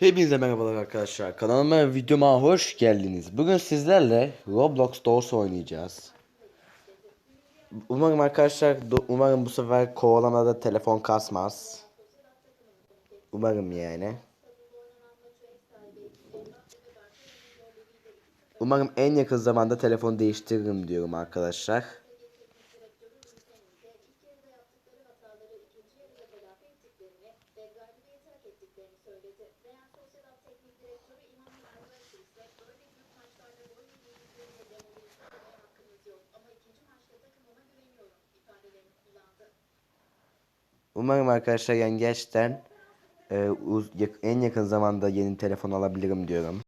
Hepinize merhabalar arkadaşlar. Kanalıma videoma hoş geldiniz. Bugün sizlerle Roblox Doors oynayacağız. Umarım arkadaşlar, umarım bu sefer kovalamada telefon kasmaz. Umarım yani. Umarım en yakın zamanda telefon değiştiririm diyorum arkadaşlar. Umarım arkadaşlar yani gerçekten e, uz- en yakın zamanda yeni telefon alabilirim diyorum.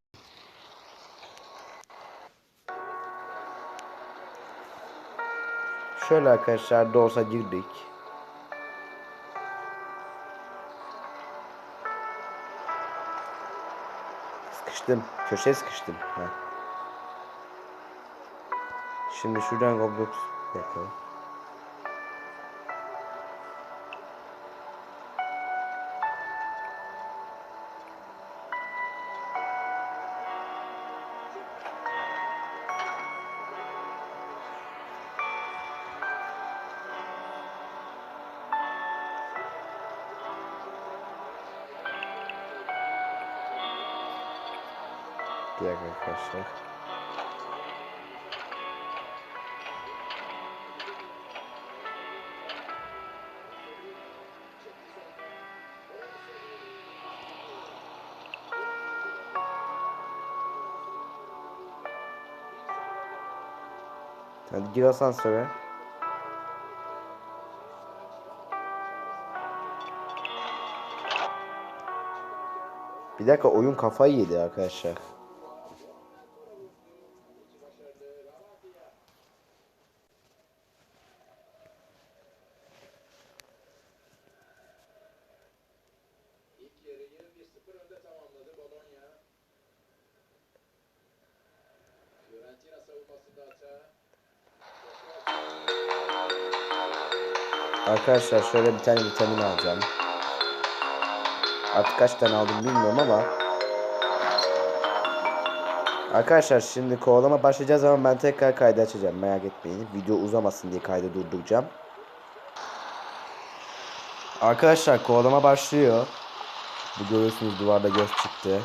Şöyle arkadaşlar Doors'a girdik. Sıkıştım. Köşeye sıkıştım. Ha. Şimdi şuradan Roblox yapalım. Diğer arkadaşlar. Hadi gir asansöre. Bir dakika oyun kafayı yedi arkadaşlar. 1-0 önde tamamladı Bologna. Fiorentina savunmasında hata. Arkadaşlar şöyle bir tane vitamin alacağım. Artık kaç tane aldım bilmiyorum ama. Arkadaşlar şimdi kovalama başlayacağız ama ben tekrar kaydı açacağım merak etmeyin. Video uzamasın diye kaydı durduracağım. Arkadaşlar kovalama başlıyor. Bu görüyorsunuz duvarda göz çıktı.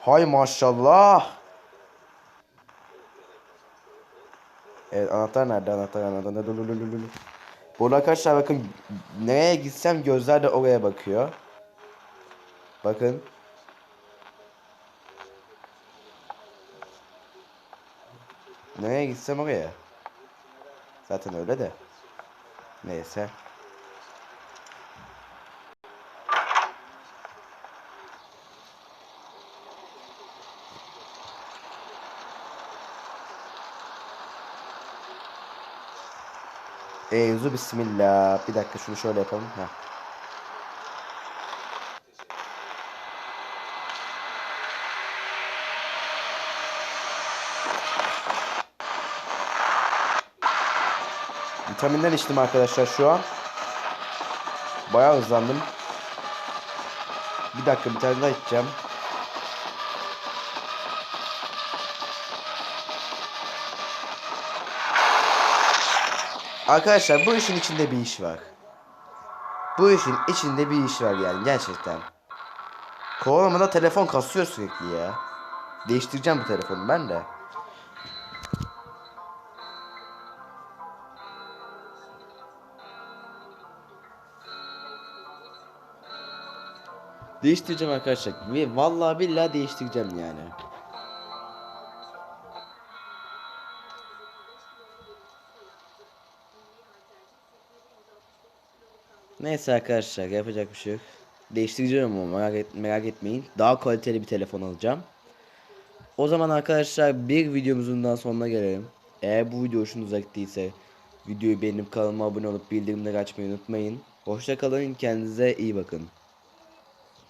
Hay maşallah. Evet anahtar nerede anahtar anahtar dur, dur, dur, dur. Burada arkadaşlar bakın nereye gitsem gözler de oraya bakıyor. Bakın. Nereye gitsem oraya. Zaten öyle de. Neyse. Eyzu bismillah. Bir dakika şunu şöyle yapalım. Heh. Vitaminden içtim arkadaşlar şu an. Bayağı hızlandım. Bir dakika bir tane daha içeceğim. Arkadaşlar bu işin içinde bir iş var. Bu işin içinde bir iş var yani gerçekten. Kovalamada telefon kasıyor sürekli ya. Değiştireceğim bu telefonu ben de. Değiştireceğim arkadaşlar. Ve vallahi billahi değiştireceğim yani. Neyse arkadaşlar yapacak bir şey yok. Değiştireceğim ama merak, et, merak etmeyin. Daha kaliteli bir telefon alacağım. O zaman arkadaşlar bir videomuzun daha sonuna gelelim. Eğer bu video hoşunuza gittiyse videoyu beğenip kanalıma abone olup bildirimleri açmayı unutmayın. Hoşça kalın kendinize iyi bakın.